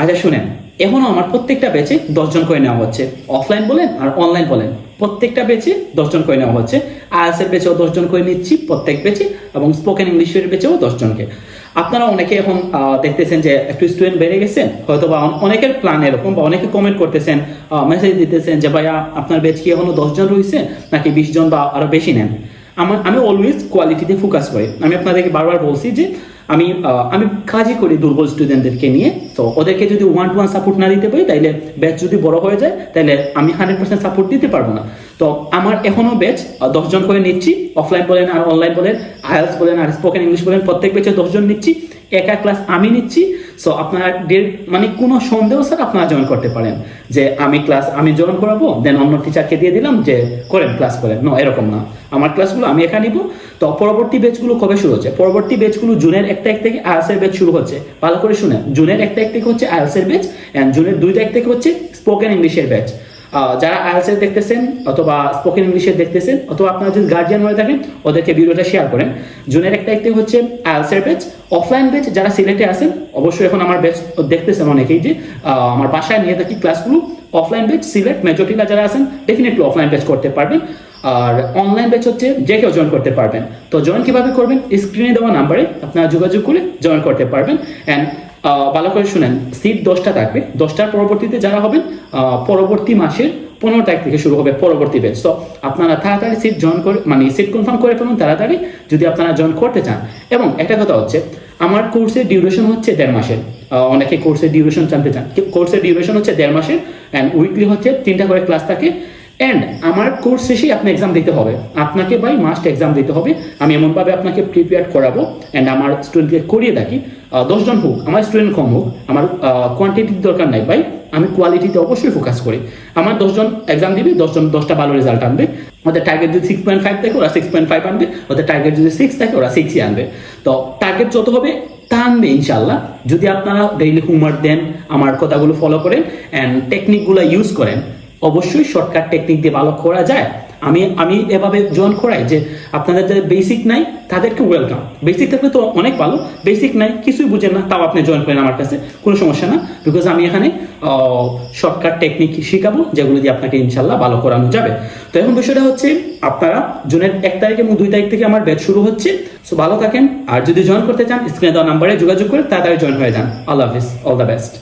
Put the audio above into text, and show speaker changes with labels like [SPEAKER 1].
[SPEAKER 1] আচ্ছা শুনেন, এখনও আমার প্রত্যেকটা ব্যাচে দশজন করে নেওয়া হচ্ছে। অফলাইন বলেন আর অনলাইন বলেন। প্রত্যেকটা ব্যাচে দশজন করে নেওয়া হচ্ছে। আইএলস এর ব্যাচেও দশজন করে নিচ্ছি প্রত্যেক ব্যাচে এবং স্পোকেন ইংলিশের ব্যাচেও দশজনকে। আপনারা অনেকে এখন দেখতেছেন যে একটু স্টুডেন্ট বেড়ে গেছেন হয়তো বা অনেকের প্ল্যান এরকম বা অনেকে কমেন্ট করতেছেন মেসেজ দিতেছেন যে, ভাইয়া, আপনার ব্যাচ কি এখনও দশজন রয়েছে? নাকি বিশ জন বা আরও বেশি নেন? আমার আমি অলওয়েজ কোয়ালিটিতে ফোকাস করি। আমি আপনাদেরকে বারবার বলছি যে আমি আমি কাজই করি দুর্বল স্টুডেন্টদেরকে নিয়ে। তো ওদেরকে যদি ওয়ান টু ওয়ান সাপোর্ট না দিতে পারি, তাইলে ব্যাচ যদি বড় হয়ে যায় তাহলে আমি হান্ড্রেড পার্সেন্ট সাপোর্ট দিতে পারব না। তো আমার এখনও ব্যাচ দশজন করে নিচ্ছি। অফলাইন বলেন আর অনলাইন বলেন আইএলস বলেন আর স্পোকেন ইংলিশ বলেন, প্রত্যেক ব্যাচে দশজন নিচ্ছি। একা ক্লাস আমি নিচ্ছি। সো আপনারা মানে কোনো সন্দেহ স্যার আপনারা জয়েন করতে পারেন। যে আমি ক্লাস আমি জয়েন করাবো দেন অন্য টিচারকে দিয়ে দিলাম যে করেন ক্লাস করেন। ন এরকম না। আমার ক্লাসগুলো আমি এখানে নিব। তো পরবর্তী ব্যাচগুলো কবে শুরু হচ্ছে? পরবর্তী ব্যাচগুলো জুনের এক তারিখ থেকে আইএলস এর ব্যাচ শুরু হচ্ছে। ভালো করে শুনে জুনের এক তারিখ থেকে হচ্ছে আয়ালসের ব্যাচ এন্ড জুনের দুই তারিখ থেকে হচ্ছে স্পোকেন ইংলিশের ব্যাচ যারা আইএলস এর দেখতেছেন অথবা স্পোকেন ইংলিশের দেখতেছেন অথবা আপনারা যদি গার্জিয়ান হয়ে থাকেন, ওদেরকে ভিডিওটা শেয়ার করেন। জুনের এক তারিখ থেকে হচ্ছে আইএলস এর ব্যাচ অফলাইন ব্যাচ যারা সিলেটে আছেন, অবশ্যই এখন আমার ব্যাচ দেখতেছেন অনেকেই যে আমার বাসায় নিয়ে থাকি ক্লাসগুলো অফলাইন ব্যাচ সিলেট মেজরিটিরা যারা আছেন ডেফিনেটলি অফলাইন ব্যাচ করতে পারবেন। আর অনলাইন ব্যাচ হচ্ছে যে কেউ জয়েন করতে পারবেন। তো জয়েন কীভাবে করবেন? স্ক্রিনে দেওয়া নাম্বারে আপনারা যোগাযোগ করে জয়েন করতে পারবেন। অ্যান্ড ভালো করে শুনেন সিট দশটা থাকবে। দশটার পরবর্তীতে যারা হবেন পরবর্তী মাসের পনেরো তারিখ থেকে শুরু হবে পরবর্তী ব্যাচ তো আপনারা তাড়াতাড়ি সিট জয়েন করে মানে সিট কনফার্ম করে ফেলুন তাড়াতাড়ি, যদি আপনারা জয়েন করতে চান। এবং একটা কথা হচ্ছে, আমার কোর্সের ডিউরেশন হচ্ছে দেড় মাসের। অনেকে কোর্সের ডিউরেশন জানতে চান। কোর্সের ডিউরেশন হচ্ছে দেড় মাসের অ্যান্ড উইকলি হচ্ছে তিনটা করে ক্লাস থাকে। অ্যান্ড আমার কোর্স শেষেই আপনি এক্সাম দিতে হবে। আপনাকে বাই মাস্ট এক্সাম দিতে হবে। আমি এমনভাবে আপনাকে প্রিপেয়ার করাবো। অ্যান্ড আমার স্টুডেন্টকে করিয়ে থাকি দশজন হোক, আমার স্টুডেন্ট কম হোক, আমার কোয়ান্টিটির দরকার নাই। ভাই আমি কোয়ালিটিতে অবশ্যই ফোকাস করি। আমার দশজন এক্সাম দিবে, দশজন, দশটা ভালো রেজাল্ট আনবে। ওদের টার্গেট যদি সিক্স পয়েন্ট ফাইভ থাকে ওরা সিক্স পয়েন্ট ফাইভ আনবে। ওদের টার্গেট যদি সিক্স থাকে ওরা সিক্সই আনবে। তো টার্গেট যত হবে তা আনবে ইনশাল্লাহ যদি আপনারা ডেইলি হোমওয়ার্ক দেন, আমার কথাগুলো ফলো করেন অ্যান্ড টেকনিকগুলো ইউজ করেন অবশ্যই শর্টকাট টেকনিক দিয়ে ভালো করা যায়। আমি আমি এভাবে জয়েন করাই যে আপনাদের যাদের বেসিক নাই, তাদেরকে ওয়েলকাম বেসিক থাকলে তো অনেক ভালো। বেসিক নাই, কিছুই বুঝেন না, তাও আপনি জয়েন করেন আমার কাছে। কোনো সমস্যা না বিকজ আমি এখানে শর্টকাট টেকনিক শেখাবো, যেগুলো দিয়ে আপনাকে ইনশাল্লাহ ভালো করানো যাবে। তো এখন বিষয়টা হচ্ছে, আপনারা জুনের এক তারিখ এবং দুই তারিখ থেকে আমার ব্যাচ শুরু হচ্ছে। সো ভালো থাকেন। আর যদি জয়েন করতে চান স্ক্রিনে দেওয়া নাম্বারে যোগাযোগ করে তাড়াতাড়ি জয়েন হয়ে যান। আল্লাহ হাফিজ। All the best